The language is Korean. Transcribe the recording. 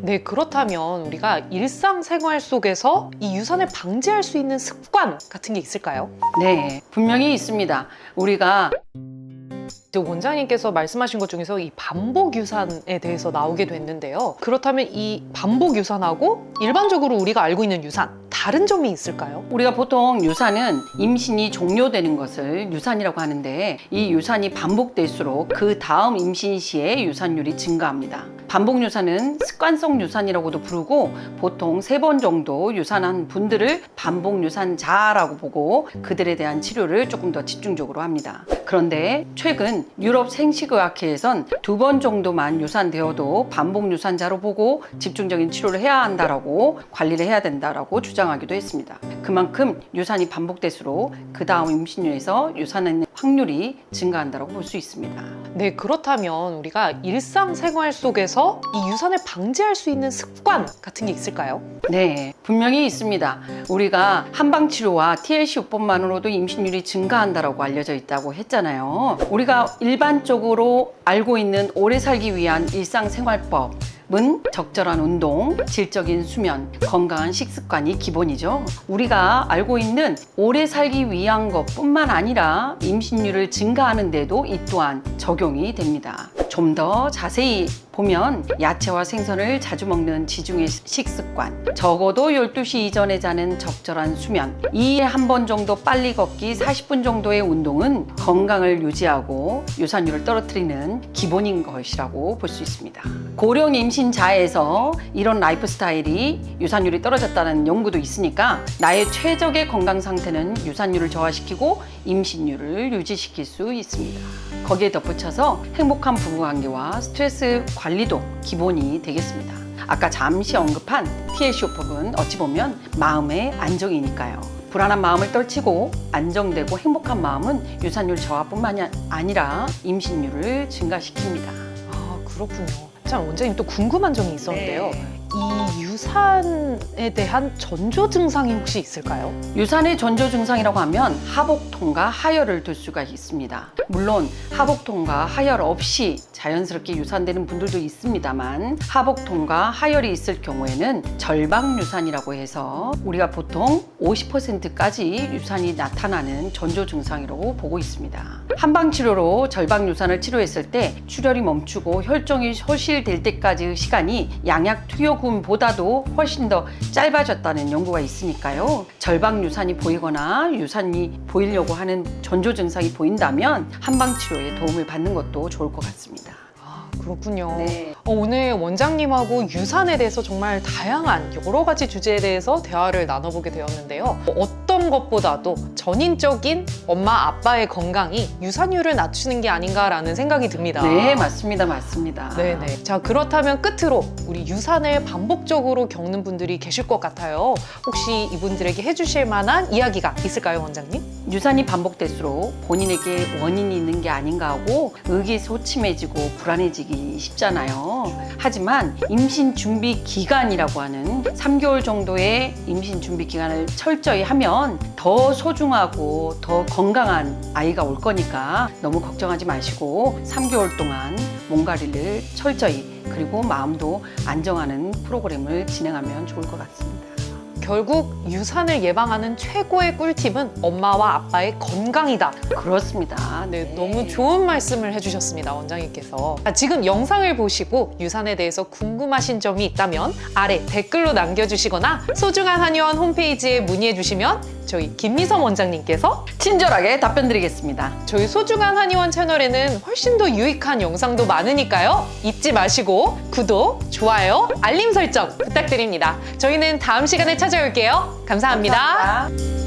네, 그렇다면 우리가 일상생활 속에서 이 유산을 방지할 수 있는 습관 같은 게 있을까요? 네, 분명히 있습니다. 우리가 저 원장님께서 말씀하신 것 중에서 이 반복 유산에 대해서 나오게 됐는데요. 그렇다면 이 반복 유산하고 일반적으로 우리가 알고 있는 유산 다른 점이 있을까요? 우리가 보통 유산은 임신이 종료되는 것을 유산이라고 하는데 이 유산이 반복될수록 그 다음 임신 시에 유산율이 증가합니다. 반복 유산은 습관성 유산이라고도 부르고 보통 세 번 정도 유산한 분들을 반복 유산자라고 보고 그들에 대한 치료를 조금 더 집중적으로 합니다. 그런데 최근 유럽 생식의학회에선 두 번 정도만 유산되어도 반복 유산자로 보고 집중적인 치료를 해야 한다라고 관리를 해야 된다라고 주장하기도 했습니다. 그만큼 유산이 반복될수록 그 다음 임신율에서 유산의 확률이 증가한다라고 볼 수 있습니다. 네, 그렇다면 우리가 일상생활 속에서 이 유산을 방지할 수 있는 습관 같은 게 있을까요? 네, 분명히 있습니다. 우리가 한방 치료와 TLC 요법만으로도 임신율이 증가한다라고 알려져 있다고 했잖아요. 우리가 일반적으로 알고 있는 오래 살기 위한 일상생활법 은 적절한 운동, 질적인 수면, 건강한 식습관이 기본이죠. 우리가 알고 있는 오래 살기 위한 것뿐만 아니라 임신율을 증가하는 데도 이 또한 적용이 됩니다. 좀 더 자세히 보면 야채와 생선을 자주 먹는 지중해 식습관, 적어도 12시 이전에 자는 적절한 수면, 2에 한번 정도 빨리 걷기 40분 정도의 운동은 건강을 유지하고 유산율을 떨어뜨리는 기본인 것이라고 볼 수 있습니다. 고령 임신자에서 이런 라이프 스타일이 유산율이 떨어졌다는 연구도 있으니까 나의 최적의 건강 상태는 유산율을 저하시키고 임신율을 유지시킬 수 있습니다. 거기에 덧붙여서 행복한 부부관계와 스트레스 관리도 기본이 되겠습니다. 아까 잠시 언급한 TLC요법은 어찌 보면 마음의 안정이니까요. 불안한 마음을 떨치고 안정되고 행복한 마음은 유산율 저하뿐만이 아니라 임신율을 증가시킵니다. 아, 그렇군요. 참, 원장님 또 궁금한 점이 있었는데요. 네. 이 유산에 대한 전조 증상이 혹시 있을까요? 유산의 전조 증상이라고 하면 하복통과 하혈을 둘 수가 있습니다. 물론 하복통과 하혈 없이 자연스럽게 유산되는 분들도 있습니다만 하복통과 하혈이 있을 경우에는 절방 유산이라고 해서 우리가 보통 50%까지 유산이 나타나는 전조 증상이라고 보고 있습니다. 한방 치료로 절방 유산을 치료했을 때 출혈이 멈추고 혈종이 소실될 때까지의 시간이 양약 투여 금보다도 훨씬 더 짧아졌다는 연구가 있으니까요. 절방 유산이 보이거나 유산이 보이려고 하는 전조 증상이 보인다면 한방 치료에 도움을 받는 것도 좋을 것 같습니다. 아, 그렇군요. 네. 어, 오늘 원장님하고 유산에 대해서 정말 다양한 여러 가지 주제에 대해서 대화를 나눠보게 되었는데요. 어 떤 것보다도 전인적인 엄마 아빠의 건강이 유산율을 낮추는 게 아닌가라는 생각이 듭니다. 네, 맞습니다. 맞습니다. 네네. 자, 그렇다면 끝으로 우리 유산을 반복적으로 겪는 분들이 계실 것 같아요. 혹시 이분들에게 해주실 만한 이야기가 있을까요, 원장님? 유산이 반복될수록 본인에게 원인이 있는 게 아닌가 하고 의기소침해지고 불안해지기 쉽잖아요. 하지만 임신 준비 기간이라고 하는 3개월 정도의 임신 준비 기간을 철저히 하면 더 소중하고 더 건강한 아이가 올 거니까 너무 걱정하지 마시고 3개월 동안 몸 관리를 철저히 그리고 마음도 안정하는 프로그램을 진행하면 좋을 것 같습니다. 결국 유산을 예방하는 최고의 꿀팁은 엄마와 아빠의 건강이다. 그렇습니다. 네, 너무 좋은 말씀을 해주셨습니다, 원장님께서. 자, 지금 영상을 보시고 유산에 대해서 궁금하신 점이 있다면 아래 댓글로 남겨주시거나 소중한 한의원 홈페이지에 문의해주시면 저희 김미선 원장님께서 친절하게 답변 드리겠습니다. 저희 소중한 한의원 채널에는 훨씬 더 유익한 영상도 많으니까요. 잊지 마시고 구독, 좋아요, 알림 설정 부탁드립니다. 저희는 다음 시간에 찾아올게요 감사합니다. 감사합니다.